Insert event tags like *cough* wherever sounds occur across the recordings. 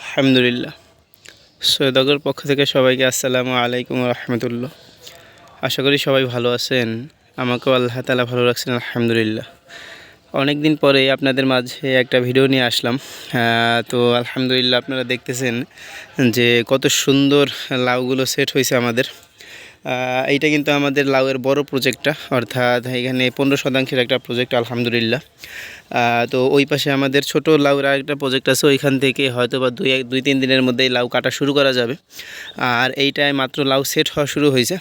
আলহামদুলিল্লাহ। সৈয়দগর পক্ষ থেকে সবাইকে আসসালামু আলাইকুম রহমতুল্লাহ। আশা করি সবাই ভালো আছেন। আমাকেও আল্লাহ তালা ভালো রাখছেন, আলহামদুলিল্লাহ। অনেক দিন পরে আপনাদের মাঝে একটা ভিডিও নিয়ে আসলাম। তো আলহামদুলিল্লাহ আপনারা দেখতেছেন যে কত সুন্দর লাউগুলো সেট হয়েছে আমাদের। এইটা কিন্তু আমাদের লাউয়ের বড় প্রজেক্টটা অর্থাৎ এখানে পনেরো শতাংশের একটা প্রজেক্ট আলহামদুলিল্লাহ। তো ওই পাশে আমাদের ছোট লাউর আরেকটা প্রজেক্ট আছে, ওইখান থেকে হয়তো বা দুই এক দুই তিন দিনের মধ্যেই লাউ কাটা শুরু করা যাবে। আর এইটায় মাত্র লাউ সেট হওয়া শুরু হয়েছে।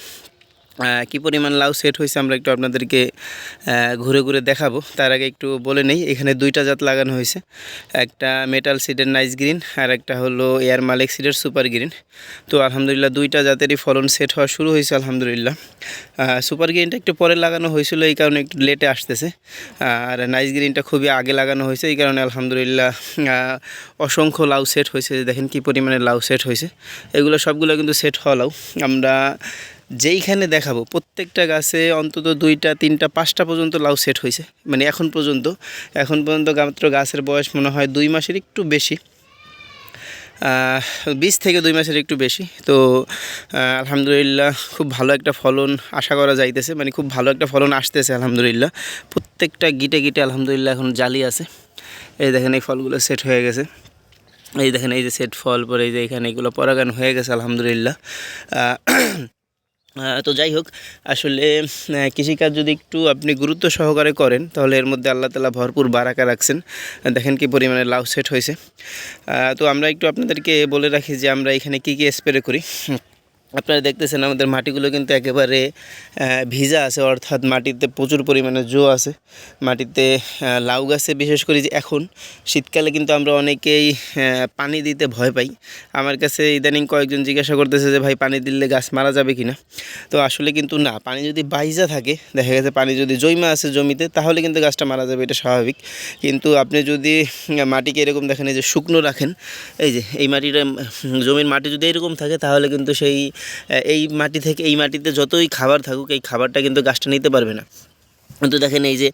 কি পরিমাণ লাউ সেট হয়েছে আমরা একটু আপনাদেরকে ঘুরে ঘুরে দেখাবো। তার আগে একটু বলে নেই, এখানে দুইটা জাত লাগানো হয়েছে। একটা মেটাল সিডের নাইস গ্রিন আর একটা হলো এয়ার মালিক সিডের সুপার গ্রিন তো আলহামদুলিল্লাহ দুইটা জাতেরই ফলন সেট হওয়া শুরু হয়েছে, আলহামদুলিল্লাহ। সুপার গ্রিনটা একটু পরে লাগানো হয়েছিল, এই কারণে একটু লেটে আসতেছে। আর নাইস গ্রিনটা খুবই আগে লাগানো হয়েছে, এই কারণে আলহামদুলিল্লাহ অসংখ্য লাউ সেট হয়েছে। দেখেন কি পরিমাণে লাউ সেট হয়েছে। এগুলো সবগুলো কিন্তু সেট হওয়া লাউ। আমরা যেইখানে দেখাবো, প্রত্যেকটা গাছে অন্তত দুইটা, তিনটা, পাঁচটা পর্যন্ত লাউ সেট হয়েছে। মানে এখন পর্যন্ত এখন পর্যন্ত মাত্র গাছের বয়স মনে হয় দুই মাসের একটু বেশি। বিশ থেকে দুই মাসের একটু বেশি। তো আলহামদুলিল্লাহ খুব ভালো একটা ফলন আশা করা যাইতেছে। মানে খুব ভালো একটা ফলন আসতেছে, আলহামদুলিল্লাহ। প্রত্যেকটা গিটে গিটে আলহামদুলিল্লাহ এখন জালি আছে। এই দেখেন এই ফলগুলো সেট হয়ে গেছে। এই দেখেন এই যে সেট ফল, পরে এই যে এখানে এগুলো পরাগান হয়ে গেছে, আলহামদুলিল্লাহ। তো যাই হোক, আসলে কৃষিকাজ যদি একটু আপনি গুরুত্ব সহকারে করেন, তাহলে এর মধ্যে আল্লাহ তালা ভরপুর বারাকা রাখছেন। দেখেন কি পরিমাণে লাউ সেট হয়েছে। তো আমরা একটু আপনাদেরকে বলে রাখি যে আমরা এখানে কি কি স্প্রে করি। আপনারা দেখতেছেন আমাদের মাটিগুলো কিন্তু একেবারে ভিজা আছে, অর্থাৎ মাটিতে প্রচুর পরিমাণে জো আছে। মাটিতে লাউ গাছে বিশেষ করে যে এখন, শীতকালে কিন্তু আমরা অনেকেই পানি দিতে ভয় পাই। আমার কাছে ইদানিং কয়েকজন জিজ্ঞাসা করতেছে যে, ভাই, পানি দিলে গাছ মারা যাবে কি না তো আসলে কিন্তু না, পানি যদি বাইজা থাকে, দেখা গেছে পানি যদি জৈমা আছে জমিতে, তাহলে কিন্তু গাছটা মারা যাবে, এটা স্বাভাবিক। কিন্তু আপনি যদি মাটিকে এরকম দেখেন, এই যে শুকনো রাখেন, এই যে এই মাটিটা জমির মাটি যদি এরকম থাকে, তাহলে কিন্তু সেই এই মাটি থেকে, এই মাটিতে যতই খাবার থাকুক, এই খাবারটা কিন্তু গাছটা নিতে পারবে না। কিন্তু দেখেন এই যে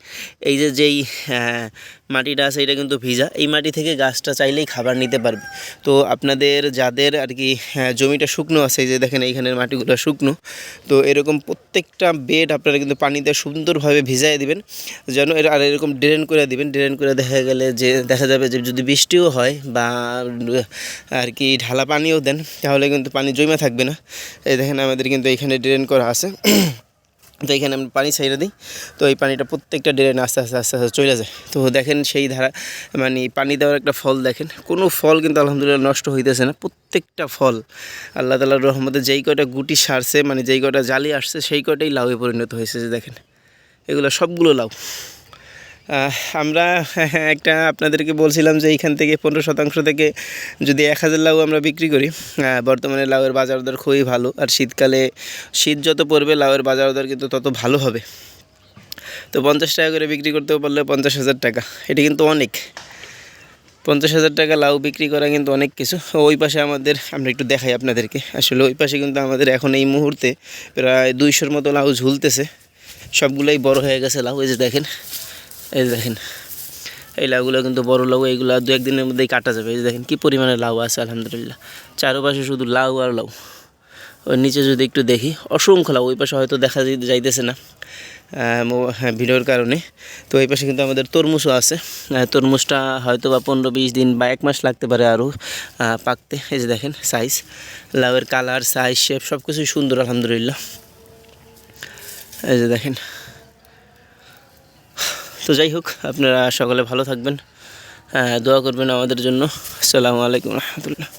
এই যে যেই মাটিটা আছে এটা কিন্তু ভিজা। এই মাটি থেকে গাছটা চাইলেই খাবার নিতে পারবে। তো আপনাদের যাদের আর কি আহ, জমিটা শুকনো আছে এই যে দেখেন এইখানের মাটিগুলো শুকনো তো এরকম প্রত্যেকটা বেড আপনারা কিন্তু পানিতে সুন্দরভাবে ভিজাই দিবেন যেন এর আর এরকম ড্রেন করে দিবেন। ড্রেন করে দেখা গেলে যে দেখা যাবে যে যদি বৃষ্টিও হয় বা আর কি ঢালা পানিও দেন তাহলে কিন্তু পানি জমে থাকবে না। এই দেখেন আমাদের কিন্তু এইখানে ড্রেন করা আছে। তো এখানে আমরা পানি ছাইড়ে দিই। তো এই পানিটা প্রত্যেকটা ড্রেনে আস্তে আস্তে আস্তে আস্তে চলে যায়। তো দেখেন সেই ধারা মানে পানি দেওয়ার একটা ফল দেখেন। কোনো ফল কিন্তু আলহামদুলিল্লাহ নষ্ট হইতেছে না, প্রত্যেকটা ফল। আল্লাহ তালার রহমতে যেই কয়টা গুটি সারছে মানে যেই কয়টা জালি আসছে, সেই কয়টাই লাউয়ে পরিণত হয়েছে, যে দেখেন। এগুলো সবগুলো লাউ। আমরা *laughs* একটা আপনাদেরকে বলছিলাম যে এইখান থেকে পনেরো শতাংশ থেকে যদি এক হাজার লাউ আমরা বিক্রি করি বর্তমানে লাউয়ের বাজার দর খুবই ভালো। আর শীতকালে শীত যত পড়বে, লাউয়ের বাজার দর কিন্তু তত ভালো হবে। তো পঞ্চাশ টাকা করে বিক্রি করতেও পারলে পঞ্চাশ হাজার টাকা। এটা কিন্তু অনেক। পঞ্চাশ হাজার টাকা লাউ বিক্রি করা কিন্তু অনেক কিছু। ওই পাশে আমাদের, আমরা একটু দেখাই আপনাদেরকে। আসলে ওই পাশে কিন্তু আমাদের এখন এই মুহূর্তে প্রায় দুইশোর মতো লাউ ঝুলতেছে। সবগুলোই বড় হয়ে গেছে লাউ, এই যে দেখেন। এই দেখেন, এই লাউগুলো কিন্তু বড় লাউ, এইগুলো দু একদিনের মধ্যেই কাটা যাবে। এই দেখেন, কী পরিমাণে লাউ আছে, আলহামদুলিল্লাহ। চারপাশে শুধু লাউ আর লাউ। ওই নিচে যদি একটু দেখি, অসংখ্য লাউ, ওই পাশে হয়তো দেখা যাই- যাইতেছে না। হ্যাঁ ভিডিওর কারণে। তো এই পাশে কিন্তু আমাদের তরমুজও আছে। তরমুজটা হয়তো বা পনেরো বিশ দিন বা এক মাস লাগতে পারে আরও পাকতে। এই যে দেখেন সাইজ লাউয়ের কালার সাইজ শেপ সব কিছুই সুন্দর, আলহামদুলিল্লাহ। এই যে দেখেন তো যাই হোক, আপনারা সকলে ভালো থাকবেন। হ্যাঁ দোয়া করবেন আমাদের জন্য। আসসালামু আলাইকুম রহমতুল্লাহ।